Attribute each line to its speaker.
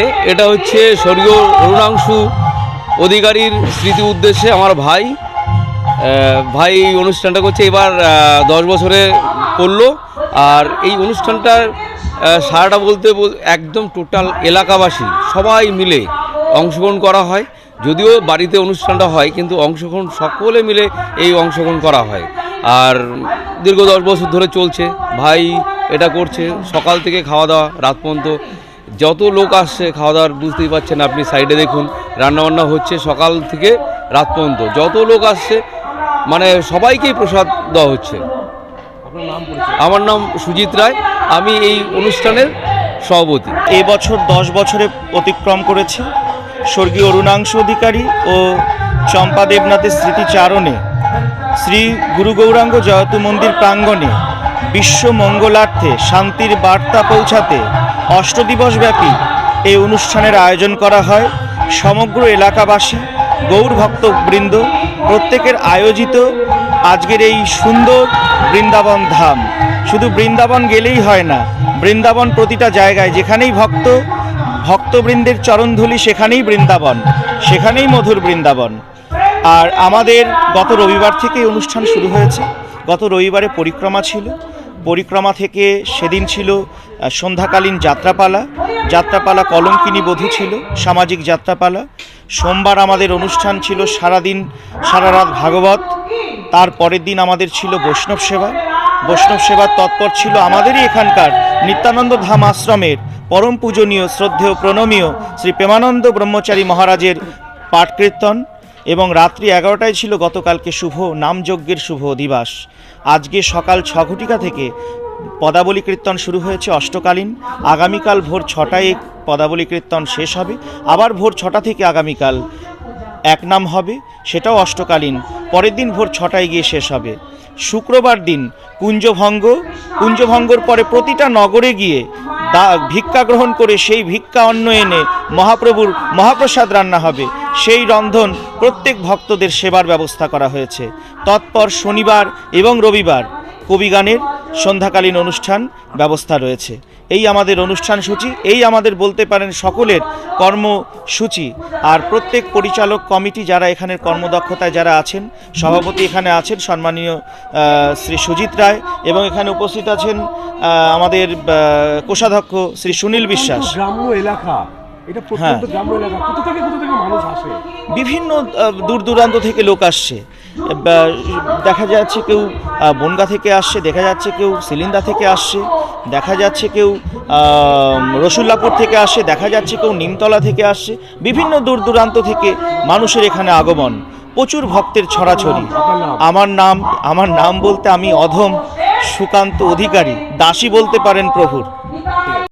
Speaker 1: এটা হচ্ছে স্বর্গীয় অরুণাংশু অধিকারীর স্মৃতি উদ্দেশ্যে আমার ভাই। ভাই এই অনুষ্ঠানটা করছে, এবার দশ বছরে করল। আর এই অনুষ্ঠানটার সারাটা বলতে বল- একদম টোটাল এলাকাবাসী সবাই মিলে অংশগ্রহণ করা হয়। যদিও বাড়িতে অনুষ্ঠানটা হয়, কিন্তু অংশগ্রহণ সকলে মিলে এই অংশগ্রহণ করা হয়। আর দীর্ঘ দশ বছর ধরে চলছে। ভাই এটা করছে, সকাল থেকে খাওয়া দাওয়া, রাত পর্যন্ত যত লোক আসছে খাওয়া দাওয়ার বুঝতেই পারছেন আপনি সাইডে দেখুন রান্নাবান্না হচ্ছে সকাল থেকে রাত পর্যন্ত। যত লোক আসছে মানে সবাইকেই প্রসাদ দেওয়া হচ্ছে। আমার নাম সুজিত রায় আমি এই অনুষ্ঠানের সভাপতি।
Speaker 2: এই বছর দশ বছরে অতিক্রম করেছে। স্বর্গীয় অরুণাংশ অধিকারী ও চম্পা দেবনাথের স্মৃতিচারণে শ্রী গুরু গৌরাঙ্গ জয়তু মন্দির প্রাঙ্গণে বিশ্ব মঙ্গলার্থে শান্তির বার্তা পৌঁছাতে অষ্টদিবসব্যাপী এই অনুষ্ঠানের আয়োজন করা হয়। সমগ্র এলাকাবাসী গৌর ভক্তবৃন্দ, প্রত্যেকের আয়োজিত আজকের এই সুন্দর বৃন্দাবন ধাম। শুধু বৃন্দাবন গেলেই হয় না, বৃন্দাবন প্রতিটা জায়গায়, যেখানেই ভক্ত, ভক্তবৃন্দের চরণধুলি সেখানেই বৃন্দাবন, সেখানেই মধুর বৃন্দাবন। আর আমাদের গত রবিবার থেকে অনুষ্ঠান শুরু হয়েছে। গত রবিবারে পরিক্রমা ছিল। পরিক্রমা থেকে সেদিন ছিল সন্ধ্যাকালীন যাত্রাপালা। যাত্রাপালা কলঙ্কিনী বধূ ছিল, সামাজিক যাত্রাপালা। সোমবার আমাদের অনুষ্ঠান ছিল সারাদিন, সারা রাত ভাগবত। তার পরের দিন আমাদের ছিল বৈষ্ণব সেবা। বৈষ্ণব সেবার তৎপর ছিল আমাদেরই এখানকার নিত্যানন্দ ধাম আশ্রমের পরম পূজনীয়, শ্রদ্ধেয়, প্রণমীয় শ্রী প্রেমানন্দ ব্রহ্মচারী মহারাজের পাঠ কীর্তন এবং রাত্রি এগারোটায় ছিল গতকালকে শুভ, নামযজ্ঞের শুভ অধিবাস। আজকে সকাল ছ ঘটিকা থেকে পদাবলী কীর্তন শুরু হয়েছে অষ্টকালীন। আগামীকাল ভোর ছটায় পদাবলী কীর্তন শেষ হবে। আবার ভোর ছটা থেকে আগামীকাল এক নাম হবে, সেটাও অষ্টকালীন। পরের দিন ভোর ছটায় গিয়ে শেষ হবে। শুক্রবার দিন কুঞ্জভঙ্গ। কুঞ্জভঙ্গর পরে প্রতিটা নগরে গিয়ে দা ভিক্ষা গ্রহণ করে সেই ভিক্ষা অন্ন এনে মহাপ্রভুর মহাপ্রসাদ রান্না হবে। সেই রন্ধন প্রত্যেক ভক্তদের সেবার ব্যবস্থা করা হয়েছে। তৎপর শনিবার এবং রবিবার কবিগানের সন্ধ্যাকালীন অনুষ্ঠান ব্যবস্থা রয়েছে। এই আমাদের অনুষ্ঠান সূচি, এই আমাদের বলতে পারেন সকলের কর্মসূচি। আর প্রত্যেক পরিচালক কমিটি যারা এখানের কর্মদক্ষতায় যারা আছেন, সভাপতি এখানে আছেন, সম্মানীয় শ্রী সুজিত রায় এবং এখানে উপস্থিত আছেন আমাদের কোষাধ্যক্ষ শ্রী সুনীল বিশ্বাস।
Speaker 3: গ্রাম্য এলাকা এটা
Speaker 2: হ্যাঁ।
Speaker 3: প্রত্যন্ত গ্রাম্য এলাকা। কোথা থেকে কোথা থেকে মানুষ আসে?
Speaker 2: বিভিন্ন দূর দূরান্ত থেকে লোক আসছে। দেখা যাচ্ছে কেউ বনগা থেকে আসছে দেখা যাচ্ছে কেউ সিলিন্দা থেকে আসছে দেখা যাচ্ছে কেউ রসুল্লাপুর থেকে আসে দেখা যাচ্ছে কেউ নিমতলা থেকে আসছে। বিভিন্ন দূর দূরান্ত থেকে মানুষের এখানে আগমন। প্রচুর ভক্তের ছড়াছড়ি। আমার নাম আমার নাম বলতে আমি অধম সুকান্ত অধিকারী। দাসী বলতে পারেন প্রভুর।